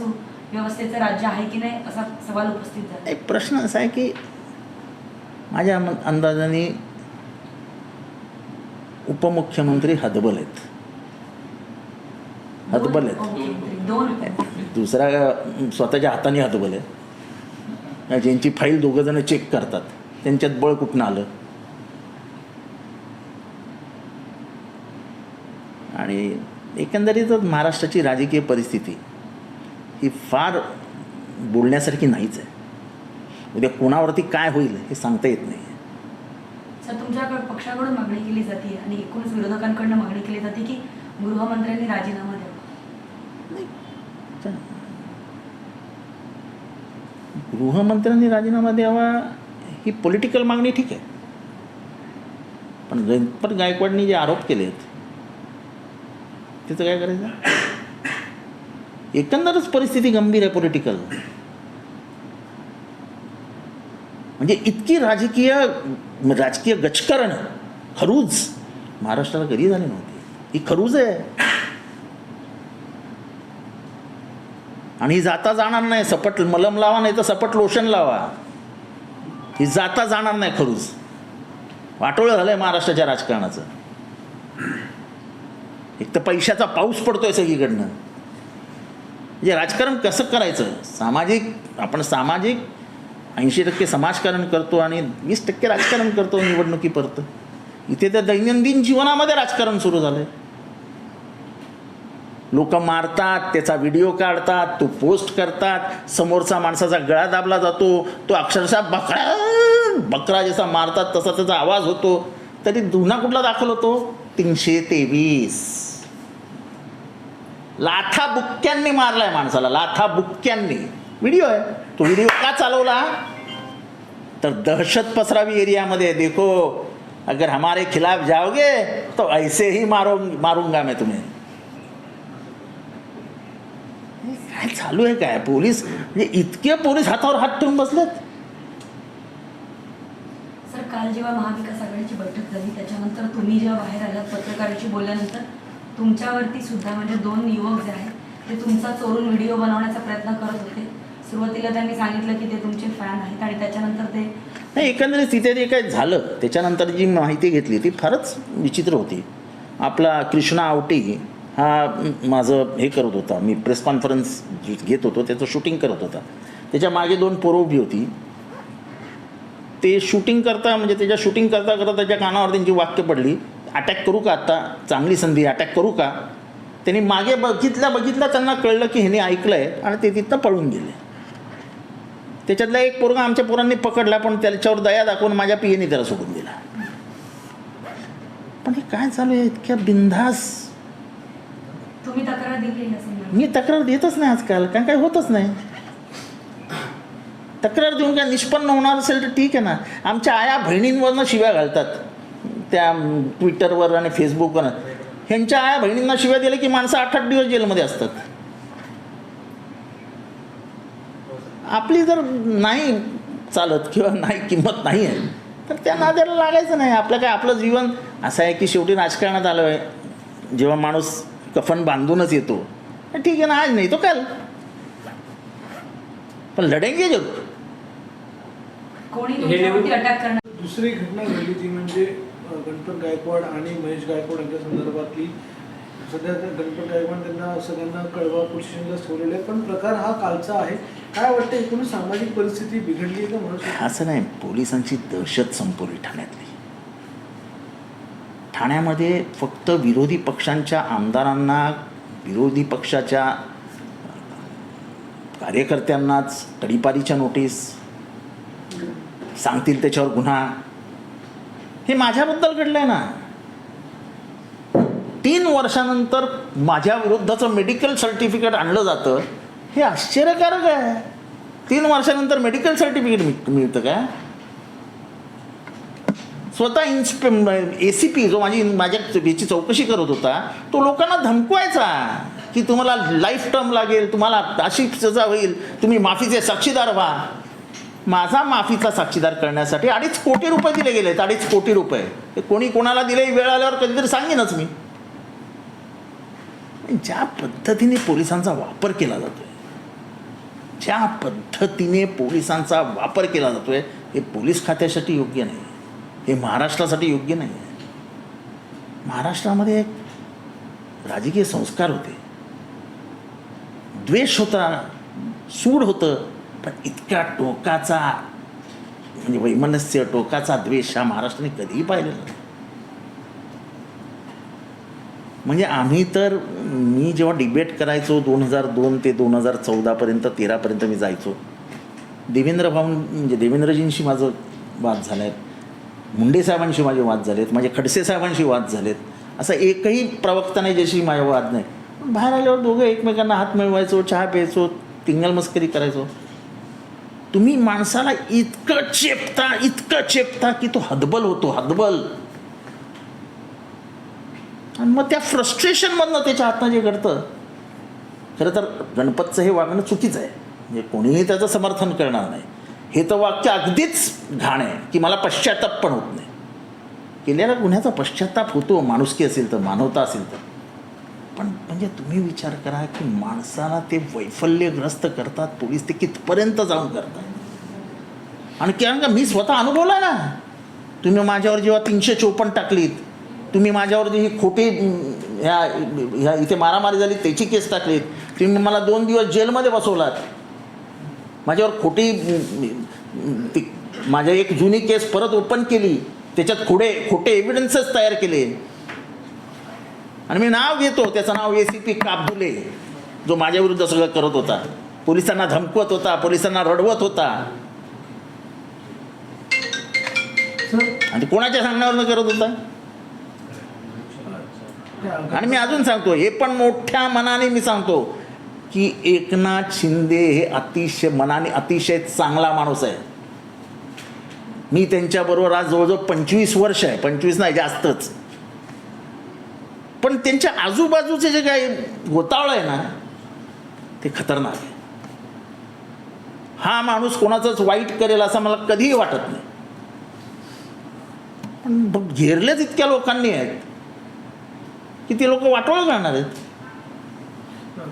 सुव्यवस्थेचं राज्य आहे की नाही असा सवाल उपस्थित झाला. एक प्रश्न असा आहे की माझ्या अंदाजाने उपमुख्यमंत्री हतबल आहेत. हतबल आहेत. दुसरा स्वतःच्या हाताने हतबल आहे ज्यांची फाईल दोघं जण चेक करतात त्यांच्यात बळ कुठनं आलं? आणि एकंदरीतच महाराष्ट्राची राजकीय परिस्थिती ही फार बोलण्यासारखी नाहीच आहे. उद्या कोणावरती काय होईल हे सांगता येत नाही. सर तुमच्याकडे पक्षाकडून मागणी केली जाते आणि एकूणच विरोधकांकडनं मागणी केली जाते की गृहमंत्र्यांनी राजीनामा द्यावा. गृहमंत्र्यांनी राजीनामा द्यावा ही पॉलिटिकल मागणी ठीक आहे. पण गणपत गायकवाडनी जे आरोप केले आहेत त्याचं काय करायचं? एकंदरच परिस्थिती गंभीर आहे पॉलिटिकल म्हणजे इतकी राजकीय राजकीय गचकरण खरूज महाराष्ट्राला कधी झाली नव्हती. ही खरूज आहे. आणि ही जाता जाणार नाही सपट मलम लावा नाही तर सपट लोशन लावा. ही जाता जाणार नाही खरूज. वाटोळं झालंय महाराष्ट्राच्या राजकारणाचं. एक तर पैशाचा पाऊस पडतोय सगळीकडनं. म्हणजे राजकारण कसं करायचं? सामाजिक आपण सामाजिक ऐंशी टक्के समाजकारण करतो आणि वीस टक्के राजकारण करतो निवडणुकीपर्यंत. इथे तर दैनंदिन जीवनामध्ये राजकारण सुरू झालंय. लोक मारतात त्याचा व्हिडिओ काढतात तो पोस्ट करतात समोरचा माणसाचा गळा दाबला जातो तो अक्षरशः बकरा बकरा जसा मारतात तसा त्याचा आवाज होतो. तरी गुन्हा कुठला दाखल होतो? तीनशे तेवीस. लाथा बुक्क्यांनी मारलाय माणसाला लाथा बुक्क्यांनी. व्हिडिओ आहे. तो व्हिडिओ का चालवला? तर दहशत पसरावी एरियामध्ये देखो अगर हमारे खिलाफ जाओगे तो ऐसे ही मारो मारूंगा मैं तुम्हें. काय चालू आहे काय? पोलीस म्हणजे इतके पोलीस हातावर हात ठेवून बसलेत. सर काल जेव्हा महाविकास आघाडीची बैठक झाली त्याच्यानंतर तुम्ही जेव्हा बाहेर आलात पत्रकारांशी बोलल्यानंतर तुमच्यावरती सुद्धा म्हणजे दोन युवक जे आहेत ते तुमचा चोरून व्हिडिओ बनवण्याचा प्रयत्न करत होते. सुरुवातीला त्यांनी सांगितलं की ते तुमचे फॅन आहेत आणि त्याच्यानंतर ते नाही एकंदरीत तिथे जे काय झालं त्याच्यानंतर जी माहिती घेतली ती फारच विचित्र होती. आपला कृष्णा आवटी हा माझं हे करत होता. मी प्रेस कॉन्फरन्स घेत होतो त्याचं शूटिंग करत होता. त्याच्यामागे दोन पोरं उभी होती. ते शूटिंग करता म्हणजे त्याच्या शूटिंग करता करता त्याच्या कानावर त्यांची वाक्य पडली. अटॅक करू का आत्ता चांगली संधी अटॅक करू का? त्यांनी मागे बघितल्या बघितल्या त्यांना कळलं की ह्याने ऐकलं आहे आणि ते तिथनं पळून गेले. त्याच्यातला एक पोरगा आमच्या पोरांनी पकडला पण त्याच्यावर दया दाखवून माझ्या पियेने त्याला सोडून दिला. पण हे काय चालू आहे? इतक्या बिंधास मी तक्रार देतच नाही आजकाल कारण काय होतच नाही. तक्रार देऊन काय निष्पन्न होणार असेल तर ठीक आहे ना. आमच्या आया बहिणींवरनं शिव्या घालतात. त्या ट्विटरवर आणि फेसबुकवर ह्यांच्या आया बहिणींना शिव्या दिल्या की माणसं आठ आठ दिवस जेलमध्ये असतात. आपली जर नाही चालत किंवा नाही किंमत नाही आहे तर त्या नाद्याला लागायचं नाही. आपलं काय आपलं जीवन असं आहे की शेवटी राजकारणात आलो आहे. जेव्हा माणूस कफन बांधूनच येतो ठीक आहे ना आज नाही तो काल. पण लढेंगे जग. कोणी तुमच्यावरती अटॅक करणार? दुसरी घटना घडली ती म्हणजे गणपत गायकवाड आणि महेश गायकवाड यांच्या संदर्भातली सध्या गणपत गायकवाड त्यांना सगळ्यांना कळवा पोलीस स्टेशनला ठेवलेलं आहे पण प्रकार हा कालचा आहे. काय वाटतं एकूण सामाजिक परिस्थिती बिघडली आहे का म्हणून असं नाही. पोलिसांची दहशत संपवली ठाण्यातली. ठाण्यामध्ये फक्त विरोधी पक्षांच्या आमदारांना विरोधी पक्षाच्या कार्यकर्त्यांनाच तडीपारीच्या नोटीस सांगतील त्याच्यावर गुन्हा हे माझ्याबद्दल घडलंय ना. तीन वर्षानंतर माझ्या विरुद्धचं मेडिकल सर्टिफिकेट आणलं जातं हे आश्चर्यकारक आहे. तीन वर्षानंतर मेडिकल सर्टिफिकेट मिळतं का? स्वतः इन्स्पे ए सी पी जो माझी माझ्या याची चौकशी करत होता तो लोकांना धमकवायचा की तुम्हाला लाईफ टर्म लागेल तुम्हाला अशी सजा होईल तुम्ही माफीचे साक्षीदार व्हा. माझा माफीचा साक्षीदार करण्यासाठी अडीच कोटी रुपये दिले गेलेत अडीच कोटी रुपये. ते कोणी कोणाला दिले वेळ आल्यावर कधीतरी सांगेनच मी. ज्या पद्धतीने पोलिसांचा वापर केला जातोय ज्या पद्धतीने पोलिसांचा वापर केला जातोय हे पोलीस खात्यासाठी योग्य नाही. हे महाराष्ट्रासाठी योग्य नाही. आहे महाराष्ट्रामध्ये एक राजकीय संस्कार होते. द्वेष होता सूड होतं. पण इतक्या टोकाचा म्हणजे वैमनस्य टोकाचा द्वेष हा महाराष्ट्राने कधीही पाहिलेला नाही. म्हणजे आम्ही तर मी जेव्हा डिबेट करायचो दोन हजार दोन ते दोन हजार चौदापर्यंत तेरापर्यंत मी जायचो. देवेंद्र भाऊ म्हणजे देवेंद्रजींशी माझं वाद झाला आहे मुंडे साहेबांशी माझे वाद झालेत माझे खडसे साहेबांशी वाद झालेत. असं एकही प्रवक्ता नाही ज्याशी माझा वाद नाही. पण बाहेर आल्यावर दोघं एकमेकांना हात मिळवायचो चहा प्यायचो तिंगल मस्करी करायचो. तुम्ही माणसाला इतकं चेपता इतकं चेपता की तो हदबल होतो हदबल आणि मग त्या फ्रस्ट्रेशनमधनं त्याच्या हातनं जे घडतं खरं तर गणपतचं हे वागणं चुकीचं आहे. म्हणजे कोणीही त्याचं समर्थन करणार नाही. हे तर वाक्य अगदीच घाण आहे की मला पश्चाताप पण होत नाही. केलेल्या गुन्ह्याचा पश्चाताप होतो माणुसकी असेल तर मानवता असेल तर. पण म्हणजे तुम्ही विचार करा की माणसाला ते वैफल्यग्रस्त करतात पोलीस ते कितपर्यंत जाऊन करतात? आणि कारण का मी स्वतः अनुभवला ना. तुम्ही माझ्यावर जेव्हा तीनशे चोपन्न टाकलीत तुम्ही माझ्यावर जी ही खोटी ह्या ह्या इथे मारामारी झाली त्याची केस टाकलीत तुम्ही मला दोन दिवस जेलमध्ये बसवलात. माझ्यावर खोटी ती माझ्या एक जुनी केस परत ओपन केली त्याच्यात खोडे खोटे एव्हिडन्सेस तयार केले. आणि मी नाव घेतो त्याचं नाव ए सी पी काबदुले जो माझ्या विरुद्ध सगळं करत होता. पोलिसांना धमकवत होता पोलिसांना रडवत होता. आणि कोणाच्या सांगण्यावरनं करत होता? आणि मी अजून सांगतो हे पण मोठ्या मनाने मी सांगतो की एकनाथ शिंदे हे अतिशय मनाने अतिशय चांगला माणूस आहे. मी त्यांच्याबरोबर आज जवळजवळ पंचवीस वर्ष आहे पंचवीस नाही जास्तच. पण त्यांच्या आजूबाजूचे जे काही घोतावळ आहे ना ते खतरनाक आहे. हा माणूस कोणाचाच वाईट करेल असं मला कधीही वाटत नाही. पण बघ, घेरलेच इतक्या लोकांनी आहेत की ते लोक वाटोळ करणार आहेत.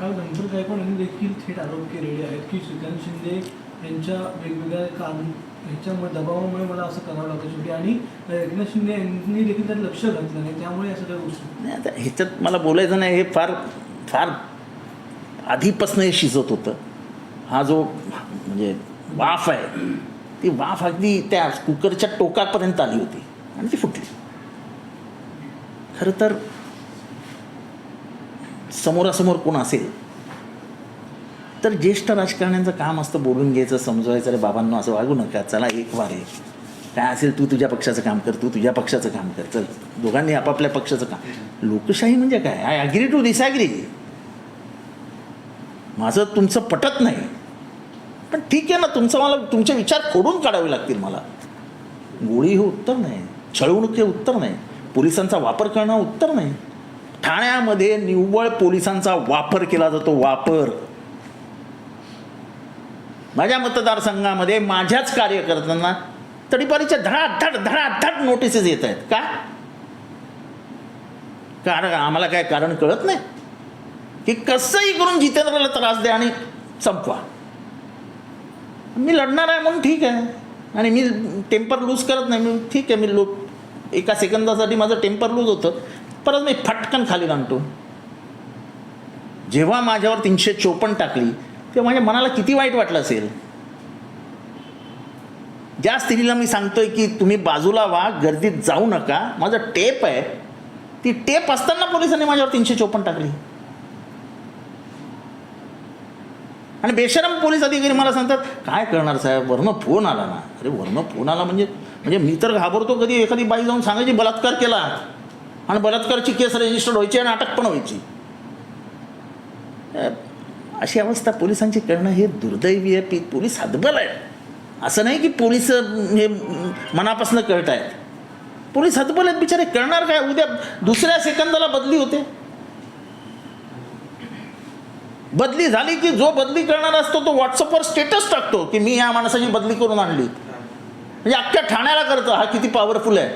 काल गणपत गायकवाड यांनी देखील थेट आरोप केलेले आहेत की श्रीकांत शिंदे यांच्या वेगवेगळ्या काम ह्याच्यामुळे दबावामुळे मला असं करावं लागतं शेवटी. आणि एकनाथ शिंदे यांनी देखील त्यात लक्ष घातलं नाही त्यामुळे या सगळ्या गोष्टी. नाही आता ह्याच्यात मला बोलायचं नाही हे फार फार आधीपासून हे शिजत होतं. हा जो म्हणजे वाफ आहे ती वाफ अगदी त्या कुकरच्या टोकापर्यंत आली होती आणि ती फुटली. खरं तर समोरासमोर कोण असेल तर ज्येष्ठ राजकारण्यांचं काम असतं बोलून घ्यायचं समजवायचं रे बाबांना असं वागू नका चला एक वार आहे. काय असेल तू तुझ्या पक्षाचं काम कर तू तुझ्या पक्षाचं काम कर चल. दोघांनी आपापल्या पक्षाचं काम. लोकशाही म्हणजे काय? आय अग्री टू डिसॅग्री माझं तुमचं पटत नाही. पण ठीक आहे ना तुमचं मला तुमचे विचार खोडून काढावे लागतील मला. गोळी हे उत्तर नाही छळवणूक हे उत्तर नाही पोलिसांचा वापर करणं उत्तर नाही. ठाण्यामध्ये निव्वळ पोलिसांचा वापर केला जातो वापर. माझ्या मतदारसंघामध्ये माझ्याच कार्यकर्त्यांना तडीपारीच्या धडाधड धडाधड नोटिसेस येत आहेत. का? कारण आम्हाला काय कारण कळत नाही? की कसंही करून जितेंद्रला त्रास द्या आणि संपवा. मी लढणार आहे म्हणून ठीक आहे. आणि मी टेम्पर लूज करत नाही. मी ठीक आहे मी लो एका सेकंदासाठी माझं टेम्पर लूज होतं. परत मी फटकन खाली आणतो. जेव्हा माझ्यावर तीनशे चोपन्न टाकली ते माझ्या मनाला किती वाईट वाटलं असेल? ज्या स्त्रीला मी सांगतोय की तुम्ही बाजूला वा गर्दीत जाऊ नका माझं टेप आहे. ती टेप असताना पोलिसांनी माझ्यावर तीनशे चोपन्न टाकली. आणि बेशरम पोलीस अधिकारी मला सांगतात काय करणार साहेब? वरनं फोन आला ना. अरे वरनं फोन आला म्हणजे म्हणजे मी तर घाबरतो कधी. एखादी बाई जाऊन सांगायची बलात्कार केला. आणि बलात्कारची केस रजिस्टर्ड व्हायची आणि अटक पण व्हायची. अशी अवस्था पोलिसांची करणं हे दुर्दैवी आहे. पी पोलीस हतबल आहेत. असं नाही की पोलीस हे मनापासून कळत आहेत पोलीस हतबल आहेत बिचारे करणार काय? उद्या दुसऱ्या सेकंदाला बदली होते. बदली झाली की जो बदली करणार असतो तो व्हॉट्सअपवर स्टेटस टाकतो की मी या माणसाची बदली करून आणली. म्हणजे अख्ख्या ठाण्याला करतो हा किती पॉवरफुल आहे.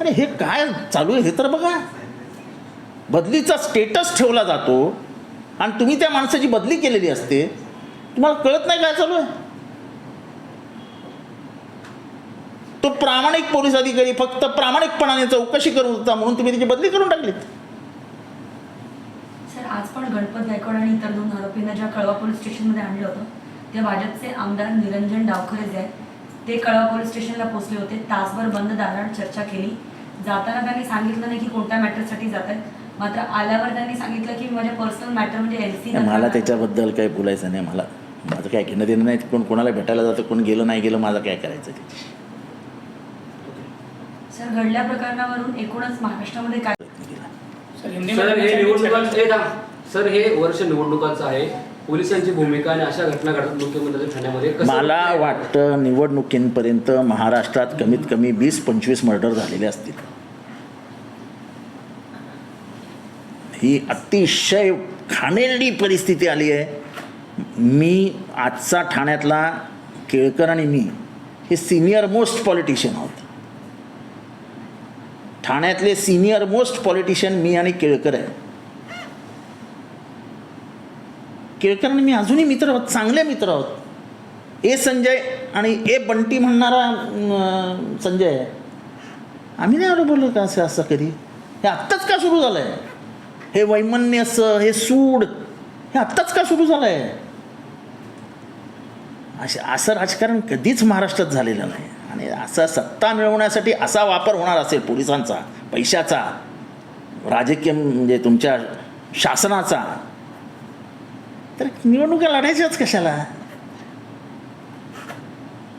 अरे हे काय चालू आहे हे तर बघा. बदलीचा स्टेटस ठेवला जातो. आणि तुम्ही त्या माणसाची बदली केलेली असते तुम्हाला कळत नाही काय चालू आहे? तो प्रामाणिक पोलीस अधिकारी फक्त प्रामाणिकपणाने चौकशी करू होता म्हणून तुम्ही त्याची बदली करून टाकलीत. सर आज पण गणपत गायकवाड आणि इतर दोन आरोपींना ज्या कळवा पोलीस स्टेशनमध्ये आणलं होतं त्या भाजपचे आमदार निरंजन डावखरे जे आहेत ते कळवा पोलीस स्टेशनला पोहोचले होते. तासभर बंद दारात चर्चा केली. जाताना त्यांनी सांगितलं नाही की कोणत्या मॅटरसाठी जात आहेत. मात्र आल्यावर त्यांनी सांगितलं की माझ्या पर्सनल मॅटर म्हणजे एल सी मला त्याच्याबद्दल काही बोलायचं नाही मला माझं काय घेणं देणं नाही कोण कोणाला भेटायला जातं कोण गेलं नाही गेलं माझं काय करायचं ते सर घडल्या प्रकरणावरून एकूणच महाराष्ट्रामध्ये काय सर हे निवडणुकांचं हे थांब. सर हे वर्ष निवडणुकांचं आहे पोलिसांची भूमिका आणि अशा घटना घडतात मुख्यमंत्र्यांच्या ठाण्यामध्ये कसं मला? वाटतं निवडणुकींपर्यंत महाराष्ट्रात कमीत कमी वीस पंचवीस मर्डर झालेले असतील ही अतिशय घाणेरडी परिस्थिती आली आहे. मी आजचा ठाण्यातला केळकर आणि मी हे सिनियर मोस्ट पॉलिटिशियन आहोत. ठाण्यातले सिनियर मोस्ट पॉलिटिशियन मी आणि केळकर आहे. केळकर आणि मी अजूनही मित्र आहोत चांगले मित्र आहोत. ए संजय आणि ए बंटी म्हणणारा संजय आहे. आम्ही नाही आलो बोललो का असं असं कधी? हे आत्ताच का सुरू झालं आहे हे वैमन्यस हे सूड हे आत्ताच का सुरू झालं आहे असे असं राजकारण कधीच महाराष्ट्रात झालेलं नाही. आणि असा सत्ता मिळवण्यासाठी असा वापर होणार असेल पोलिसांचा पैशाचा राजकीय म्हणजे तुमच्या शासनाचा तर निवडणुका लढायच्याच कशाला?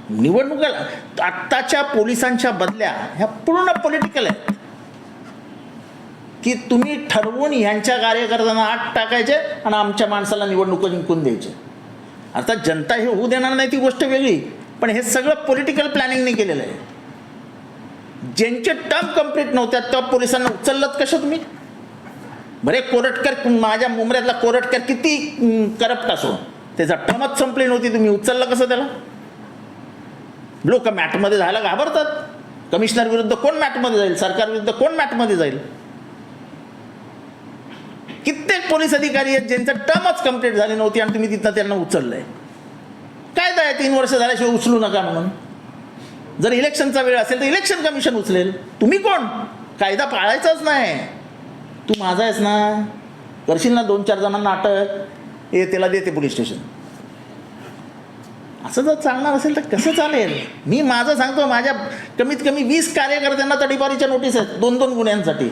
निवडणुका आत्ताच्या पोलिसांच्या बदल्या ह्या पूर्ण पॉलिटिकल आहेत. की तुम्ही ठरवून ह्यांच्या कार्यकर्त्यांना आत टाकायचे आणि आमच्या माणसाला निवडणूक जिंकून द्यायचे. अर्थात जनता हे होऊ देणार नाही ती गोष्ट वेगळी पण हे सगळं पॉलिटिकल प्लॅनिंगने केलेलं आहे. ज्यांचे टर्म कंप्लीट नव्हत्या त्या पोलिसांना उचललत कसं तुम्ही? बरे कोरटकर माझ्या मुंबऱ्यातला कोरटकर किती करप्ट असो. त्याचा टर्मच संपली नव्हती तुम्ही उचललं कसं त्याला? लोक मॅटमध्ये जायला घाबरतात. कमिशनर विरुद्ध कोण मॅटमध्ये जाईल? सरकार विरुद्ध कोण मॅटमध्ये जाईल? कित्येक पोलीस अधिकारी आहेत ज्यांचं टर्मच कंप्लीट झाली नव्हती आणि तुम्ही तिथनं त्यांना उचललंय. काय आहे तीन वर्ष झाल्याशिवाय उचलू नका म्हणून. जर इलेक्शनचा वेळ असेल तर इलेक्शन कमिशन उचलेल. तुम्ही कोण? कायदा पाळायचाच नाही. तू माझा आहेस ना? करशील ना दोन चार जणांना अटक? हे त्याला देते पोलीस स्टेशन. असं जर चालणार असेल तर कसं चालेल? मी माझं सांगतो माझ्या कमीत कमी वीस कार्यकर्त्यांना तडीपारीच्या नोटीस आहेत दोन दोन गुन्ह्यांसाठी.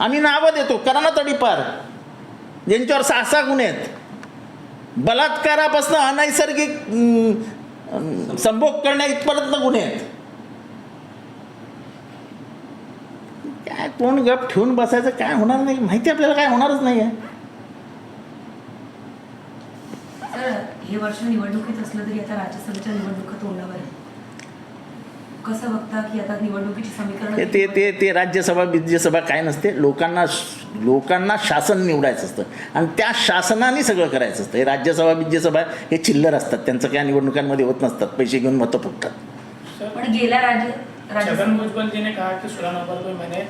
आम्ही नावं देतो. करा ना तडीपार. ज्यांच्यावर सहा सहा गुन्हे आहेत. बलात्कारापासून अनैसर्गिक संभोग करण्या इथपर्यंत गुन्हे आहेत. काय कोण गप ठेवून बसायचं? काय होणार नाही? माहिती आपल्याला काय होणारच नाही आहे हे वर्ष निवडणुकीत असलं तरी आता राज्यसभेच्या निवडणुका तोंडावर आहे कसं बघता की आता निवडणुकीची ते समीकरण ते ते ते राज्यसभा विद्यासभा काय नसते लोकांना लोकांना शासन निवडायचं असतं. आणि त्या शासनाने सगळं करायचं असतं. हे राज्यसभा विद्यासभा हे चिल्लर असतात. त्यांचं काय निवडणुकांमध्ये होत नसतात. पैसे घेऊन मतं फुटतात. पण गेल्या राज्य छगन भुजबल जी ने कहा कि सोलह नवंबर को मैंने